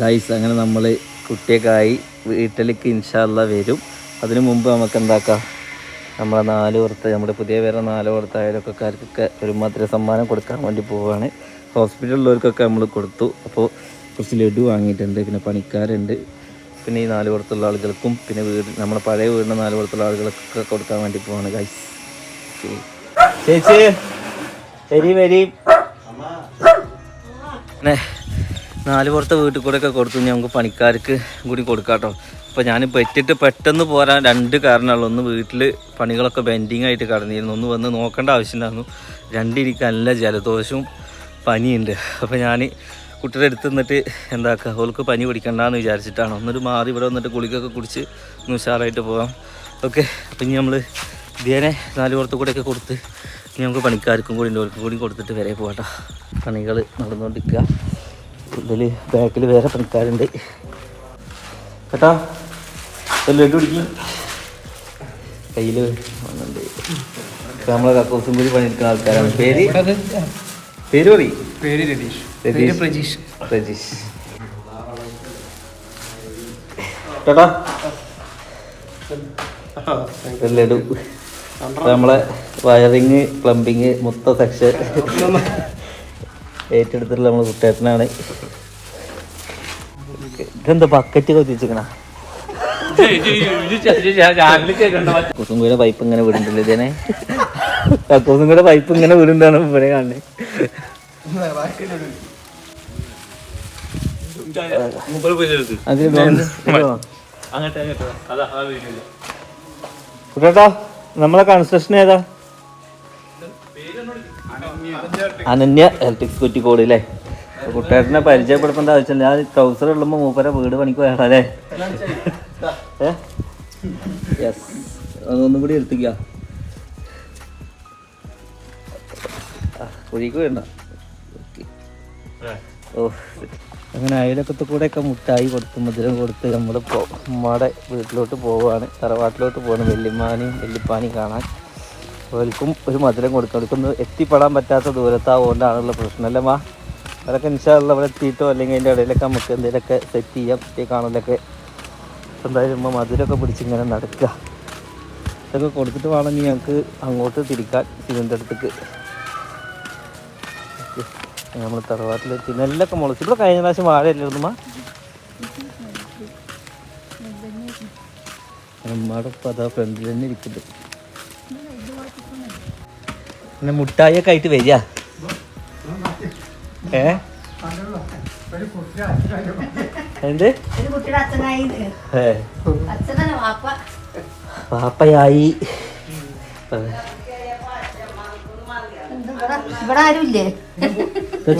Guys അങ്ങനെ നമ്മൾ കുട്ടിയൊക്കെയായി വീട്ടിലേക്ക് ഇൻഷാല്ല വരും. അതിനു മുമ്പ് നമുക്ക് എന്താക്കാം നമ്മളെ നാല് പുറത്ത് നമ്മുടെ പുതിയ പേരെ നാല് പുറത്ത് അയലൊക്കെക്കാർക്കൊക്കെ ഒരു മധുര സമ്മാനം കൊടുക്കാൻ വേണ്ടി പോവുകയാണ് ഹോസ്പിറ്റലിലുള്ളവർക്കൊക്കെ നമ്മൾ കൊടുത്തു. അപ്പോൾ കുറച്ച് ലഡു വാങ്ങിയിട്ടുണ്ട് പിന്നെ പണിക്കാരുണ്ട്. പിന്നെ ഈ നാല് പുറത്തുള്ള ആളുകൾക്കും പിന്നെ വീട് നമ്മുടെ പഴയ വീടിന്റെ നാല് പുറത്തുള്ള ആളുകൾക്കൊക്കെ കൊടുക്കാൻ വേണ്ടി പോവാണ് ഗൈസ് ചേച്ചി വരി. വരി പിന്നെ നാല് പുറത്തെ വീട്ടിൽ കൂടെ ഒക്കെ കൊടുത്തു നമുക്ക് പണിക്കാർക്ക് കൂടി കൊടുക്കാട്ടോ. അപ്പോൾ ഞാൻ പറ്റിയിട്ട് പെട്ടെന്ന് പോരാൻ രണ്ട് കാരണമുള്ളൂ. ഒന്ന് വീട്ടിൽ പണികളൊക്കെ ബെൻഡിങ് ആയിട്ട് കടന്നിരുന്നു. ഒന്ന് വന്ന് നോക്കേണ്ട ആവശ്യമുണ്ടായിരുന്നു. രണ്ട് എനിക്ക് നല്ല ജലദോഷവും പനിയുണ്ട്. അപ്പോൾ ഞാൻ കുട്ടിയുടെ അടുത്ത് നിന്നിട്ട് എന്താക്കുക അവൾക്ക് പനി പിടിക്കണ്ടെന്ന് വിചാരിച്ചിട്ടാണ്. ഒന്നൊരു മാറി ഇവിടെ വന്നിട്ട് ഗുളികയൊക്കെ കുടിച്ച് ഒന്ന് ഉഷാറായിട്ട് പോകാം ഓക്കെ അപ്പം ഇനി നമ്മൾ ഇതേനെ നാല് പുറത്ത് കൂടെയൊക്കെ കൊടുത്ത് ഇനി നമുക്ക് പണിക്കാർക്കും കൂടി ഓർക്കും കൂടി കൊടുത്തിട്ട് വരെ പോകട്ടോ പണികൾ നടന്നുകൊണ്ടിരിക്കുക. ഇതിൽ ബാക്കിൽ വേറെ പണിക്കാരുണ്ട്. കേട്ടോ? എല്ലാം ലഡു പിടിക്കും കയ്യിൽ വന്നിട്ടുണ്ട്. ഇപ്പൊ നമ്മളെ കക്കൂസും കൂടി പണിയെടുക്കുന്ന ആൾക്കാരാണ്. പേര്? പേര് പറയും. പേര് രതീഷ്. രതീഷ്. പ്രജീഷ്. രജീഷ് കേട്ടാ? ഒരു ലഡു ഇപ്പൊ നമ്മളെ വയറിങ് പ്ലംബിങ് മൊത്തം സെക്ഷൻ. ഏറ്റെടുത്തിട്ടുള്ള നമ്മൾ കുട്ടേട്ടനാണ്. ഇതെന്താ ബക്കറ്റ് കൊത്തിച്ചിക്കണ കുസും കൂടെ പൈപ്പ് ഇങ്ങനെ വിടുന്നില്ല ഇതേനെ. കക്കൂസും കൂടെ പൈപ്പ് ഇങ്ങനെ വിടുന്നതാണ് ഇവിടെ കാണുന്നത്? കുട്ടേട്ടാ നമ്മളെ കൺസ്ട്രക്ഷൻ ഏതാ? അനന്യ ഇലക്ട്രിക്സ് കുറ്റിക്കോട് അല്ലേ കുട്ടേട്ടനെ പരിചയപ്പെടുത്തേണ്ട ആവശ്യമില്ല ഞാൻ ട്രൗസർ ഉള്ളുമ്പോൾ മൂപ്പരെ വീട് പണിക്ക് വേണം അല്ലേ? യെസ് അതൊന്നും കൂടി എടുത്തിക്ക. കുഴിക്ക് വേണ്ട ഓ അങ്ങനെ അയലക്കത്തെ കൂടെയൊക്കെ മുട്ടായി കൊടുത്ത് മധുരം കൊടുത്ത് നമ്മളിപ്പോൾ ഉമ്മയുടെ വീട്ടിലോട്ട് പോവുകയാണ് തറവാട്ടിലോട്ട് പോവാണ്. വല്യമ്മാനെയും വല്യപ്പാനെയും കാണാൻ. അവർക്കും ഒരു മധുരം കൊടുക്കും. അവർക്കൊന്ന് എത്തിപ്പെടാൻ പറ്റാത്ത ദൂരത്താവുകൊണ്ടാണുള്ള പ്രശ്നം അല്ലേ മാ? അതൊക്കെ ഇൻഷാല്ല അവിടെ എത്തിയിട്ടോ? അല്ലെങ്കിൽ അതിന്റെ ഇടയിലൊക്കെ നമുക്ക് എന്തെങ്കിലുമൊക്കെ സെറ്റ് ചെയ്യാം. ഈ കാണലൊക്കെ എന്തായാലും മധുരമൊക്കെ പിടിച്ചിങ്ങനെ നടക്കുക. ഇതൊക്കെ കൊടുത്തിട്ട് വേണം ഇനി ഞങ്ങൾക്ക് അങ്ങോട്ട് തിരിക്കാൻ സിലിണ്ടർ അടുത്തേക്ക് നമ്മൾ തറവാട്ടിലെത്തി. നെല്ലൊക്കെ മുളച്ചു. ഇവിടെ കഴിഞ്ഞ പ്രാവശ്യം വാഴ അല്ലായിരുന്നു അമ്മയുടെ ഇപ്പം അതാ ഫ്രണ്ടിൽ തന്നെ ഇരിക്കുന്നുണ്ട് പിന്നെ മുട്ടായിയൊക്കെ ആയിട്ട് വരിക. ഏ? എന്ത്? ഇവിടെ ഇവിടെ ആരുമില്ലേ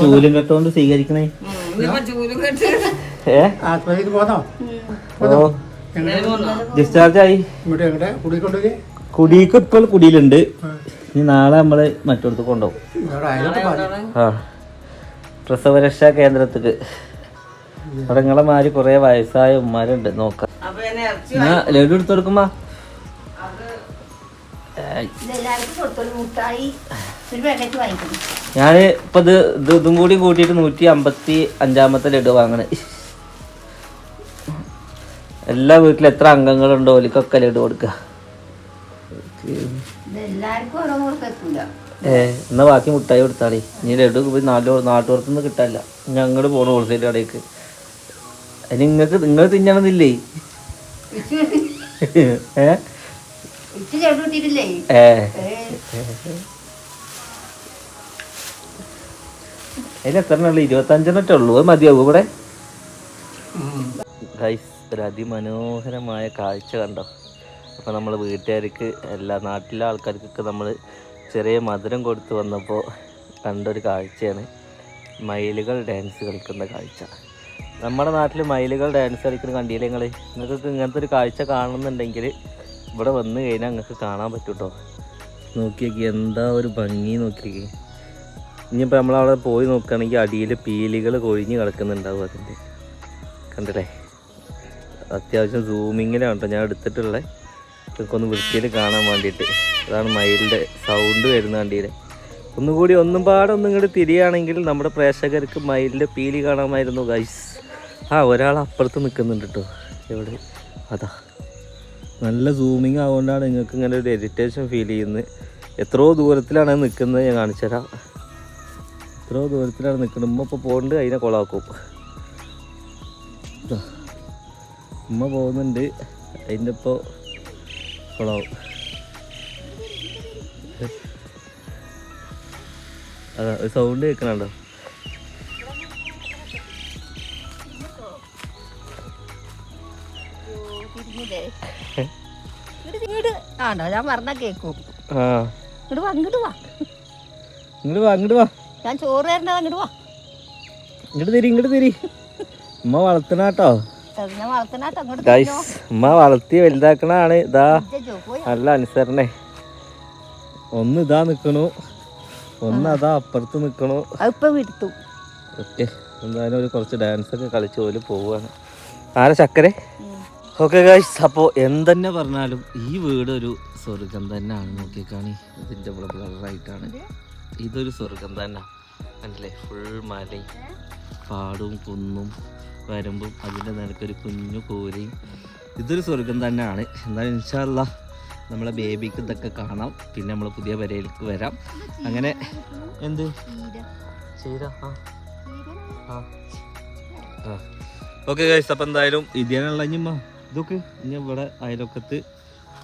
ചൂലും കെട്ടോണ്ട് സ്വീകരിക്കണേ. ഏ? ആത്മഹത്യ പോന്നോ? ഡിസ്ചാർജായി ഡിസ്ചാർജ് ആയി ഇങ്ങോട്ട് എങ്ങോട്ടെ? കുടിക്കൊണ്ടുപോയി കുടിക്ക് ഇപ്പോൾ കുടിയിലുണ്ട്. ഇനി നാളെ നമ്മൾ മറ്റൊടുത്ത് കൊണ്ടുപോകും. ആ. പ്രസവരക്ഷാ കേന്ദ്രത്തിക്ക് അവിടെ നിങ്ങളെ മാതിരി കുറെ വയസ്സായ ഉമ്മാരുണ്ട്. നോക്കാം. ലഡു എടുത്തു കൊടുക്കുമ്പോ ഞാൻ ഇപ്പൊ ഇത് ഇത് കൂടി കൂട്ടിയിട്ട് നൂറ്റി അമ്പത്തി അഞ്ചാമത്തെ ലഡു വാങ്ങണേ. എല്ലാ വീട്ടിലും എത്ര അംഗങ്ങളുണ്ടോ ഓലിക്കൊക്കെ ലഡു കൊടുക്ക. എന്നാ ബാക്കി മുട്ടായി കൊടുത്താളി. ഇനി ലഡു പോയി നാലോ നാട്ടുപുറത്തുനിന്ന് കിട്ടാനില്ല. ഞങ്ങൾ പോണ ഹോൾസെയിൽ കടയ്ക്ക് അതിന് നിങ്ങക്ക് നിങ്ങൾ തിന്നണമെന്നില്ലേ ഏ? അതിന് എത്ര ഉള്ളു? ഇരുപത്തഞ്ചെണ്ണറ്റേ ഉള്ളൂ. അത് മതിയാവും ഇവിടെ? ഗൈസ് ഒരു അതിമനോഹരമായ കാഴ്ച കണ്ടോ? അപ്പോൾ നമ്മൾ വീട്ടുകാർക്ക് എല്ലാ നാട്ടിലെ ആൾക്കാർക്കൊക്കെ നമ്മൾ ചെറിയ മധുരം കൊടുത്തു വന്നപ്പോൾ കണ്ടൊരു കാഴ്ചയാണ്. മയിലുകൾ ഡാൻസ് കളിക്കുന്ന കാഴ്ച. നമ്മുടെ നാട്ടിൽ മയിലുകൾ ഡാൻസ് കളിക്കുന്ന കണ്ടില്ലേ നിങ്ങൾ നിങ്ങൾക്ക് ഇങ്ങനത്തെ ഒരു കാഴ്ച കാണുന്നുണ്ടെങ്കിൽ ഇവിടെ വന്ന് കഴിഞ്ഞാൽ നിങ്ങൾക്ക് കാണാൻ പറ്റും കേട്ടോ നോക്കിയേക്ക് എന്താ ഒരു ഭംഗി നോക്കിയേക്ക്. ഇനിയിപ്പോൾ നമ്മളവിടെ പോയി നോക്കുകയാണെങ്കിൽ അടിയിൽ പീലികൾ കൊഴിഞ്ഞ് കിടക്കുന്നുണ്ടാവും അതിന്റെ കണ്ടില്ലേ? അത്യാവശ്യം സൂമിങ്ങിലാണ് കേട്ടോ ഞാൻ എടുത്തിട്ടുള്ളത് ഇതൊക്കെ വൃത്തിയിൽ കാണാൻ വേണ്ടിയിട്ട്. അതാണ് മയിലിന്റെ സൗണ്ട് വരുന്ന വണ്ടിയിൽ ഒന്നുകൂടി ഒന്നും പാടെ ഒന്നും ഇങ്ങോട്ട് തിരിയുകയാണെങ്കിൽ നമ്മുടെ പ്രേക്ഷകർക്ക് മയിലിന്റെ പീലി കാണാമായിരുന്നു ഗൈസ് ആ ഒരാൾ അപ്പുറത്ത് നിൽക്കുന്നുണ്ട് കേട്ടോ എവിടെ? അതാ. നല്ല സൂമിങ് ആവുകൊണ്ടാണ് നിങ്ങൾക്ക് ഇങ്ങനെ ഒരു എഡിറ്റേഷൻ ഫീൽ ചെയ്യുന്നത്. എത്രയോ ദൂരത്തിലാണ് നിൽക്കുന്നത് ഞാൻ കാണിച്ചു തരാം. എത്രയോ ദൂരത്തിലാണ് നിൽക്കുന്നത്. ഉമ്മ ഇപ്പോൾ പോകുന്നുണ്ട് അതിനെ കൊളാക്കും. ഉമ്മ പോകുന്നുണ്ട്. അതിന്റെ ഇപ്പോൾ കൊളാവും അതാ ഒരു സൗണ്ട് കേൾക്കണുണ്ടോ? ആണോ ഞാൻ പറഞ്ഞ കേക്കും. ഇങ്ങോട്ട് വാ ഇങ്ങോട്ട് വാ. ഇങ്ങോട്ട് വാ ഇങ്ങോട്ട് വാ. ഞാൻ ചോറ് തരേണ്ടത് അങ്ങോട്ട് വാ. ഇങ്ങോട്ട് തിരി ഇങ്ങോട്ട് തിരി. ഉമ്മ വളർത്തനാട്ടോ അങ്ങോട്ട് ഗൈസ് ഉമ്മ വളർത്തി വലുതാക്കണാണ് ഇതാ നല്ല അനുസരണേ. ഒന്ന് ഇതാ നിക്കണു. ഒന്ന് അതാ അപ്പുറത്ത് നിക്കണു. ഓക്കെ എന്തായാലും ഒരു കുറച്ച് ഡാൻസ് ഒക്കെ കളിച്ച് പോലെ പോവാണ്. ആരാ ചക്കരെ? ഓക്കെ ഗൈസ് അപ്പോൾ എന്തെന്നെ പറഞ്ഞാലും ഈ വീട് ഒരു സ്വർഗം തന്നെയാണ്. നോക്കിക്കാണി ഇതിന്റെ ഇവിടെ ബ്ലറായിട്ടാണ് ഇതൊരു സ്വർഗം തന്നെ. കണ്ടില്ലേ? ഫുൾ മലയും പാടും കുന്നും വരുമ്പും അതിന്റെ നിലക്കൊരു കുഞ്ഞു കൂരയും ഇതൊരു സ്വർഗം തന്നെയാണ്. എന്നാലും ഇൻഷാല്ല നമ്മളെ ബേബിക്ക് ഇതൊക്കെ കാണാം. പിന്നെ നമ്മൾ പുതിയ വരയിലേക്ക് വരാം. അങ്ങനെ എന്ത്? ചീര. ആ. ആ. ഓക്കെ അപ്പം എന്തായാലും ഇതിനുള്ള ഇനിമ്മ ഇതൊക്കെ ഇനി ഇവിടെ അയലൊക്കത്ത്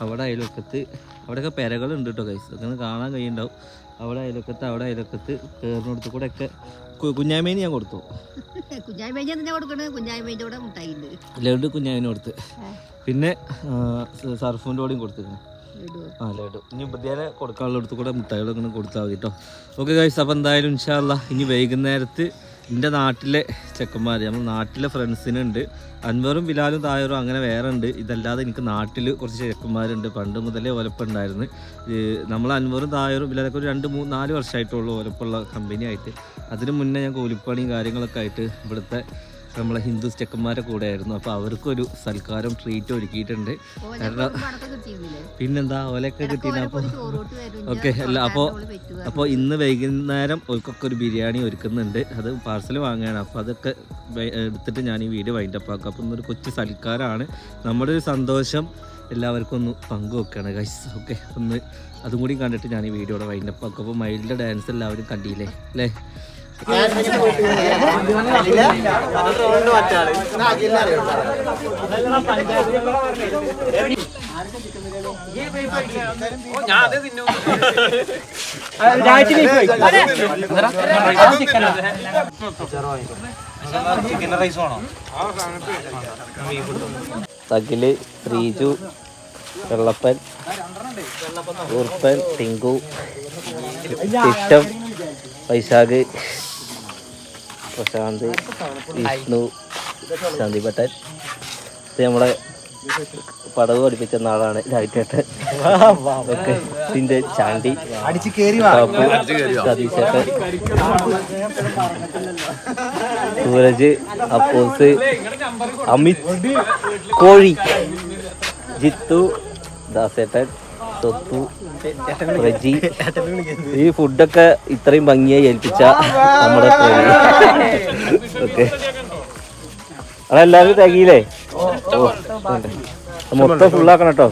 അവിടെ അയലൊക്കത്ത് അവിടെയൊക്കെ പെരകളുണ്ട് കേട്ടോ കൈസ് അങ്ങനെ കാണാൻ കഴിയുണ്ടാവും അവിടെ അയലൊക്കത്ത് അവിടെ അയലൊക്കത്ത് കയറിനടുത്ത് കൂടെ ഒക്കെ കുഞ്ഞാമേന് ഞാൻ കൊടുത്തു. ലഡു കുഞ്ഞാമേന് കൊടുത്ത്. പിന്നെ സർഫിന്റെ കൂടെയും കൊടുത്തിരുന്നു. ആ ലഡു. ഇനി ബുദ്ധിയാലെ കൊടുക്കാനുള്ള അടുത്ത് കൂടെ മുട്ടായികളൊക്കെ കൊടുത്താൽ മതി കേട്ടോ ഓക്കെ കൈസ് അപ്പം എന്തായാലും ഇൻഷാല്ല ഇനി വൈകുന്നേരത്ത് എന്റെ നാട്ടിലെ ചെക്കന്മാർ നമ്മൾ നാട്ടിലെ ഫ്രണ്ട്സിനുണ്ട്. അൻവറും ബിലാലും തായറും അങ്ങനെ വേറെ ഉണ്ട്. ഇതല്ലാതെ എനിക്ക് നാട്ടിൽ കുറച്ച് ചെക്കന്മാരുണ്ട്. പണ്ട് മുതലേ ഒലപ്പുണ്ടായിരുന്നു നമ്മൾ അൻവറും തായറും ബിലാലൊക്കെ ഒരു രണ്ട് മൂന്ന് നാല് വർഷമായിട്ടുള്ളൂ ഒലപ്പുള്ള കമ്പനി ആയിട്ട്. അതിന് മുന്നേ ഞാൻ കൂലിപ്പണിയും കാര്യങ്ങളൊക്കെ ആയിട്ട് ഇവിടുത്തെ നമ്മളെ ഹിന്ദു ചെക്കന്മാരെ കൂടെ ആയിരുന്നു അപ്പോൾ അവർക്കൊരു സൽക്കാരം ട്രീറ്റ് ഒരുക്കിയിട്ടുണ്ട്. കാരണം പിന്നെന്താ ഓലൊക്കെ കിട്ടിയില്ല അപ്പോൾ ഓക്കെ അല്ല അപ്പോൾ അപ്പോൾ ഇന്ന് വൈകുന്നേരം ഓൽക്കൊക്കെ ഒരു ബിരിയാണി ഒരുക്കുന്നുണ്ട്. അത് പാർസൽ വാങ്ങുകയാണ് അപ്പോൾ അതൊക്കെ എടുത്തിട്ട് ഞാൻ ഈ വീഡിയോ വൈൻഡപ്പ് ആക്കും. അപ്പോൾ ഇന്നൊരു കൊച്ചു സൽക്കാരമാണ് നമ്മുടെ ഒരു സന്തോഷം എല്ലാവർക്കും ഒന്ന് പങ്കുവെക്കുകയാണ് ഗൈസ് ഓക്കെ ഒന്ന് അതും കൂടി കണ്ടിട്ട് ഞാൻ ഈ വീഡിയോയുടെ വൈൻഡപ്പ് ആക്കും. അപ്പോൾ മയിലിന്റെ ഡാൻസ് എല്ലാവരും കണ്ടില്ലേ? അല്ലേ? തകിൽ ശ്രീജു വെള്ളപ്പൻ ഊർപ്പൻ ടിങ്കു ഇഷ്ടം വൈശാഖ് പ്രശാന്ത് വിഷ്ണു ശാന്തി ഭട്ടൻ. ഇത് നമ്മുടെ പടവ് പഠിപ്പിച്ച നാളാണ് രാജേട്ടൻ ഒക്കെ ഇതിന്റെ ചാണ്ടി അടിച്ച് കേറി കാപ്പു, സതീശേട്ടൻ. സൂരജ് അപ്പോസ് അമിത് കോഴി ജിത്തു ദാസേട്ടൻ. തൊത്തു റജി. ഈ ഫുഡൊക്കെ ഇത്രയും ഭംഗിയായി ഏൽപ്പിച്ച നമ്മുടെ ഓക്കെ. അതെല്ലാവരും തികയില്ലേ? ഓ മൊത്തം ഫുള്ളാക്കണം കേട്ടോ.